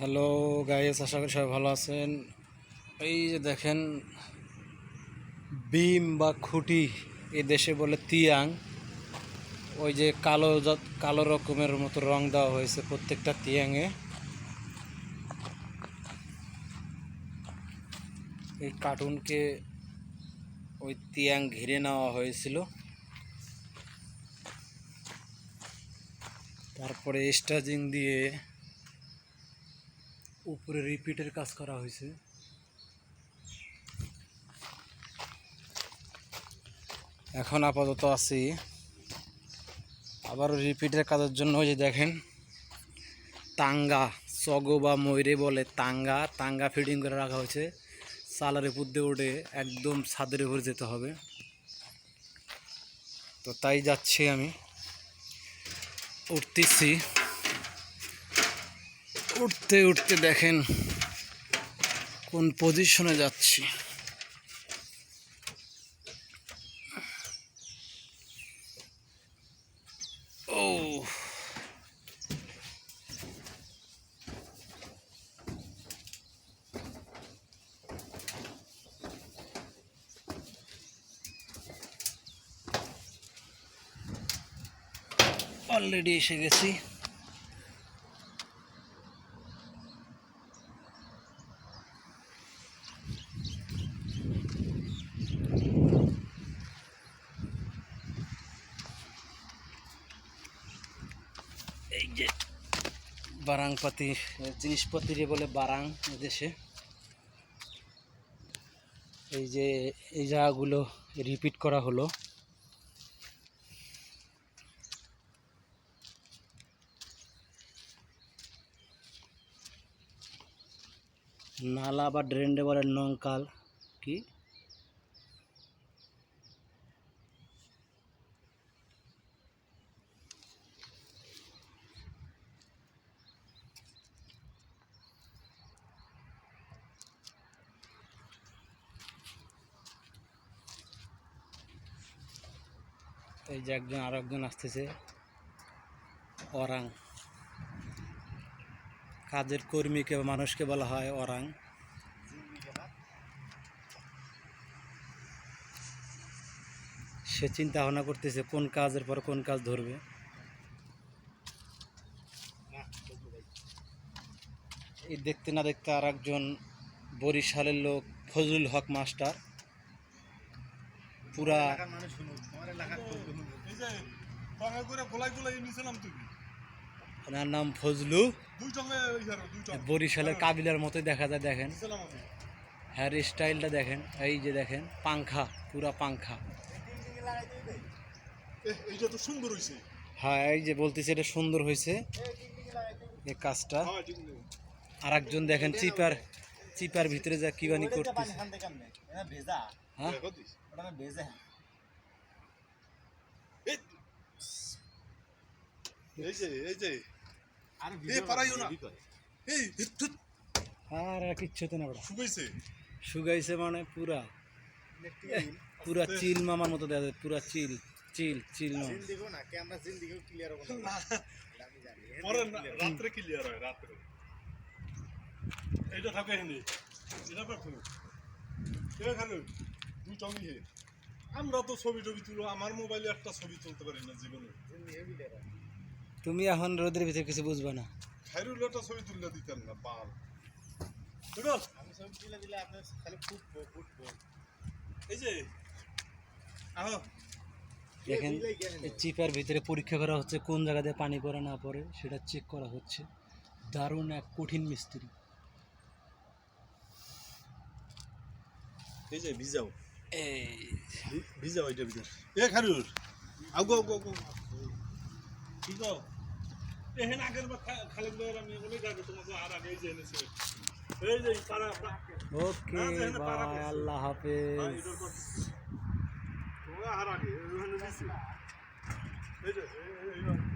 Hello guys আশা করি সবাই ভালো আছেন। এই যে দেখেন বিম বা খুঁটি এই দেশে বলে তিয়াং। ওই যে কালো কালো রকমের মতো রং দেওয়া হয়েছে প্রত্যেকটা তিয়াংয়ে। এই কার্টুনকে ওই তিয়াং ঘিরে নেওয়া হয়েছিল। তারপরে স্টাজিং দিয়ে উপরে রিপিটের কাজ করা হয়েছে। এখন আপাতত আছি। আবার রিপিটের কাজের জন্য ওই যে দেখেন, তাঙ্গা, চগো বা ময়ূরে বলে তাঙ্গা তাঙ্গা ফিডিং করে রাখা হয়েছে। সালার উপর দিয়ে উঠে একদম ছাদের উপর যেতে হবে। তো তাই যাচ্ছি আমি। উঠতেছি। উঠতে উঠতে দেখেন কোন পজিশনে যাচ্ছি। ও। অলরেডি এসে গেছি। যে বারাংপাতি জিনিসপত্র বলে বারাং দেশে। এই যে, এই জায়গাগুলো রিপিট করা হলো। নালা বা ড্রেনডে বলে নঙ্কাল কি? এই যে একজন আর একজন আসতেছে। অরাং কাজের কর্মীকে মানুষকে বলা হয় অরাং সে চিন্তা ভাবনা করতেছে, কোন কাজের পর কোন কাজ ধরবে। এই দেখতে না দেখতে আর একজন বরিশালের লোক, ফজলুল হক মাস্টার। পুরা যে টঙে করে গোলাই গোলাই নিছিলাম তুমি। ওনার নাম ফজলু। বরিশালের কাবিলার মতোই দেখা যায় দেখেন। হেয়ার স্টাইলটা দেখেন। এই যে দেখেন পাংখা পুরা পাংখা। এইটা তো সুন্দর হইছে। হ্যাঁ এই যে বলতেছে এটা সুন্দর হয়েছে এই কাজটা। হ্যাঁ আর একজন দেখেন চিপার চিপার ভিতরে যা কিবানি করতেছে। হ্যাঁ দেখো দিস এই এই যে এই যে। এ পারাইও না। এই আর আর কিচ্ছু তো না ওটা শুকাইছে। শুকাইছে মানে পুরা। পুরা চিল মামার মতো দেখা যায়। পুরা চিল চিল চিল মামা। পরে না- রাত্রে ক্লিয়ার হয় রাত্রে। এইটা থাকে হেনি এটা পাবো এখানে দুই টঙি হে। আমরা তো ছবি টবি তুলো আমার মোবাইলে একটা ছবি তুলতে পারি না জীবনে। তুমি এখন রোদের ভিতরে কিছু বুঝবে না। খাইরুল একটা ছবি তুললে দিতেন না বাল এই যে আহ। দেখেন চিপার ভিতরে পরীক্ষা করা হচ্ছে কোন জায়গাতে পানি পড়ে না পড়ে সেটা চেক করা হচ্ছে। দারুণ এক কঠিন মিস্ত্রি। এই যে ভিজাও। এই ভিজাও এটা ভিজা এ খাইরুল আগো আগো আগো কি গো? এহেন আগের বা খালেদ ভাইয়ের আমি বলে যাবে তোমাকে আর আগে যে এনেছে। এই যে পাড়া ওকে বাই আল্লাহ হাফেজ। তোমরা আর আগে এই যে এই-